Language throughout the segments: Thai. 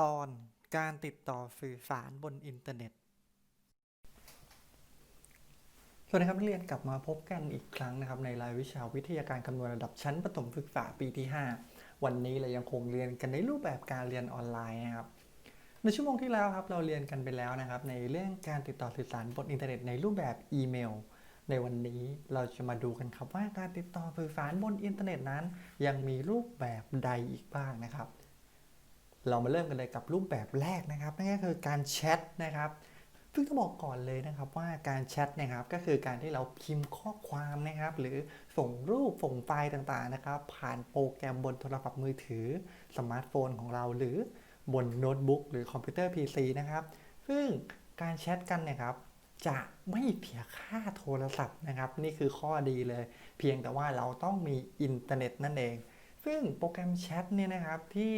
ตอนการติดต่อสื่อสารบนอินเทอร์เน็ต สวัสดีครับนักเรียนกลับมาพบกันอีกครั้งนะครับ ในรายวิชาวิทยาการคำนวณระดับชั้นประถมศึกษาปีที่ 5 วันนี้เรายังคงเรียนกันในรูปแบบการเรียนออนไลน์นะครับ ในชั่วโมงที่แล้วครับเราเรียนกันไปแล้วนะครับ ในเรื่องการติดต่อสื่อสารบนอินเทอร์เน็ตในรูปแบบอีเมล ในวันนี้เราจะมาดูกันครับว่าการติดต่อสื่อสารบนอินเทอร์เน็ตนั้น ยังมีรูปแบบใดอีกบ้างนะครับ เรามาเริ่มกันเลยกับรูปแบบแรกนะครับนั่นก็คือการแชทนะครับซึ่งต้องบอกก่อนเลยนะครับว่าการแชทนะครับก็คือการที่เราพิมพ์ข้อความนะครับ หรือส่งรูปส่งไฟล์ต่างๆนะครับ ผ่านโปรแกรมบนโทรศัพท์มือถือสมาร์ทโฟนของเราหรือ บนโน้ตบุ๊กหรือคอมพิวเตอร์ PC นะครับ ซึ่งการแชทกันเนี่ยครับจะไม่เสียค่าโทรศัพท์นะครับ นี่คือข้อดีเลย เพียงแต่ว่าเราต้องมีอินเทอร์เน็ตนั่นเอง ซึ่งโปรแกรมแชทเนี่ยนะครับที่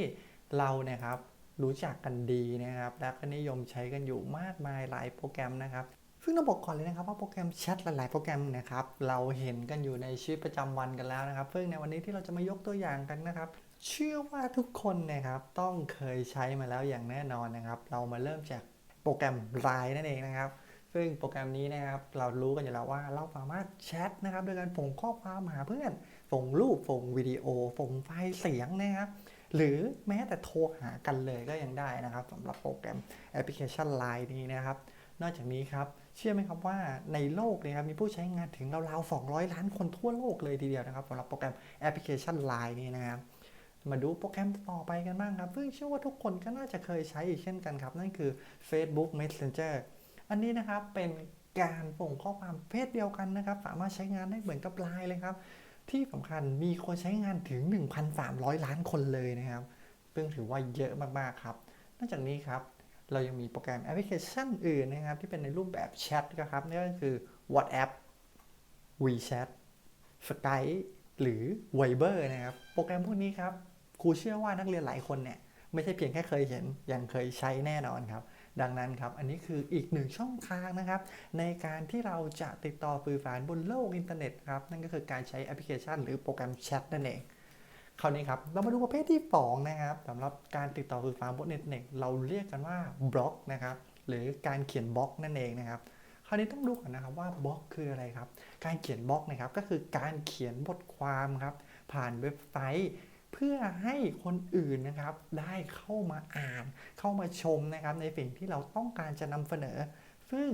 เราเนี่ยครับรู้จักกันดีนะครับ และก็นิยมใช้กันอยู่มากมายหลายโปรแกรมนะครับซึ่งต้องบอกก่อนเลยนะครับว่าโปรแกรมแชทหลาย ๆ โปรแกรมนะครับเราเห็นกันอยู่ในชีวิตประจำวันกันแล้วนะครับ ซึ่งในวันนี้ที่เราจะมายกตัวอย่างกันนะครับ เชื่อว่าทุกคนนะครับต้องเคยใช้มาแล้วอย่างแน่นอนนะครับ เรามาเริ่มจากโปรแกรม Line นั่นเองนะครับ ซึ่งโปรแกรมนี้นะครับเรารู้กันอยู่แล้วว่าเราสามารถแชทนะครับโดยการส่งข้อความหาเพื่อน ส่งรูป ส่งวิดีโอ ส่งไฟล์เสียงนะครับ หรือแม้แต่โทรหากันเลยก็ยังได้นะครับสำหรับโปรแกรมแอปพลิเคชัน Line นี้นะครับ นอกจากนี้ครับเชื่อไหมครับว่าในโลกเนี่ยครับมีผู้ใช้งานถึงราวๆ200 ล้านคนทั่วโลกเลยทีเดียวนะครับสำหรับโปรแกรมแอปพลิเคชัน Line นี้นะครับ มาดูโปรแกรมต่อไปกันบ้างครับ ซึ่งเชื่อว่าทุกคนก็น่าจะเคยใช้อีกเช่นกันครับ นั่นคือ Facebook Messenger อันนี้นะครับเป็นการส่งข้อความเพศเดียวกันนะครับ สามารถใช้งานได้เหมือนกับ Line เลยครับ ที่สำคัญมีคนใช้งานถึง 1,300 ล้านคนเลยนะครับ ซึ่งถือว่าเยอะมากๆครับ นอกจากนี้ครับเรายังมีโปรแกรมแอปพลิเคชันอื่นนะครับ ที่เป็นในรูปแบบแชทนะครับนั่นก็คือ WhatsApp WeChat Skype หรือ Viber นะครับ โปรแกรมพวกนี้ครับ ครูเชื่อว่านักเรียนหลายคนเนี่ยไม่ใช่เพียงแค่เคยเห็นยังเคยใช้แน่นอนครับ ดังนั้นครับ อันนี้คืออีกหนึ่งช่องทางนะครับ ในการที่เราจะติดต่อสื่อสารบนโลกอินเทอร์เน็ตครับ นั่นก็คือการใช้แอปพลิเคชัน หรือโปรแกรมแชทนั่นเองคราวนี้ครับ เรามาดูประเภทที่สองนะครับสำหรับการติดต่อสื่อสารบนอินเทอร์เน็ตเราเรียกกันว่าบล็อกนะครับหรือการเขียนบล็อกนั่นเองนะครับคราวนี้ต้องดูก่อนนะครับว่าบล็อกคืออะไรครับ การเขียนบล็อกนะครับก็คือการเขียนบทความครับผ่านเว็บไซต์ เพื่อให้คนอื่นนะครับได้เข้ามาอ่าน เข้ามาชมนะครับในสิ่งที่เราต้องการจะนำเสนอ ซึ่ง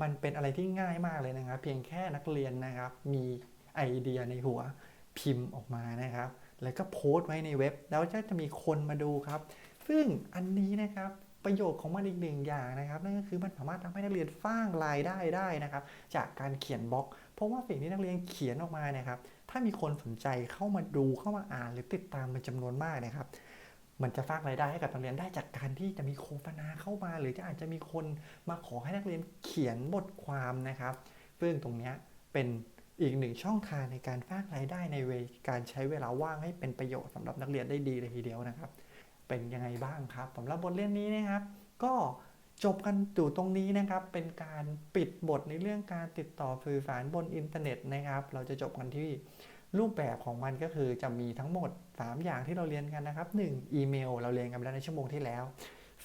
มันเป็นอะไรที่ง่ายมากเลยนะครับ เพียงแค่นักเรียนนะครับมีไอเดียในหัวพิมพ์ออกมานะครับ แล้วก็โพสต์ไว้ในเว็บ แล้วก็จะมีคนมาดูครับ ซึ่งอันนี้นะครับประโยชน์ของมันอีกหนึ่งอย่างนะครับนั่นก็คือมันสามารถทำให้นักเรียนสร้างรายได้ได้นะครับ จากการเขียนบล็อก เพราะว่าสิ่งที่นักเรียนเขียนออกมาเนี่ยครับ ถ้ามีคนสนใจเข้ามาดูเข้ามาอ่าน หรือติดตามเป็นจำนวนมากนะครับ มันจะสร้างรายได้ให้กับนักเรียนได้จากการที่จะมีโฆษณาเข้ามา หรือจะอาจจะมีคนมาขอให้นักเรียนเขียนบทความนะครับ ซึ่งตรงนี้เป็นอีกหนึ่งช่องทางในการสร้างรายได้ในเวการใช้เวลาว่างให้เป็นประโยชน์สำหรับนักเรียนได้ดีเลยทีเดียวนะครับ เป็นยังไงบ้างครับสำหรับบทเรียนนี้นะครับ ก็ จบกันอยู่ตรงนี้นะครับ เป็นการปิดบทในเรื่องการติดต่อสื่อสารบนอินเทอร์เน็ตนะครับ เราจะจบกันที่รูปแบบของมันก็คือจะมีทั้งหมด 3 อย่างที่เราเรียนกันนะครับ 1. อีเมล เราเรียนกันไปแล้วในชั่วโมงที่แล้ว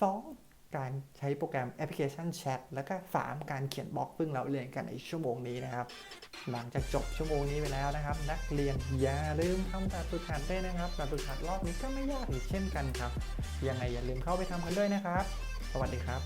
2. การใช้โปรแกรมแอปพลิเคชันแชทแล้วก็ 3. การเขียนบล็อกซึ่งเราเรียนกันในชั่วโมงนี้นะครับ หลังจากจบชั่วโมงนี้ไปแล้วนะครับ นักเรียนอย่าลืมทำแบบฝึกหัดด้วยนะครับแบบฝึกหัดรอบนี้ก็ไม่ยากอีกเช่นกันครับยังไงอย่าลืมเข้าไปทำกันด้วยนะครับ วัสดีครับ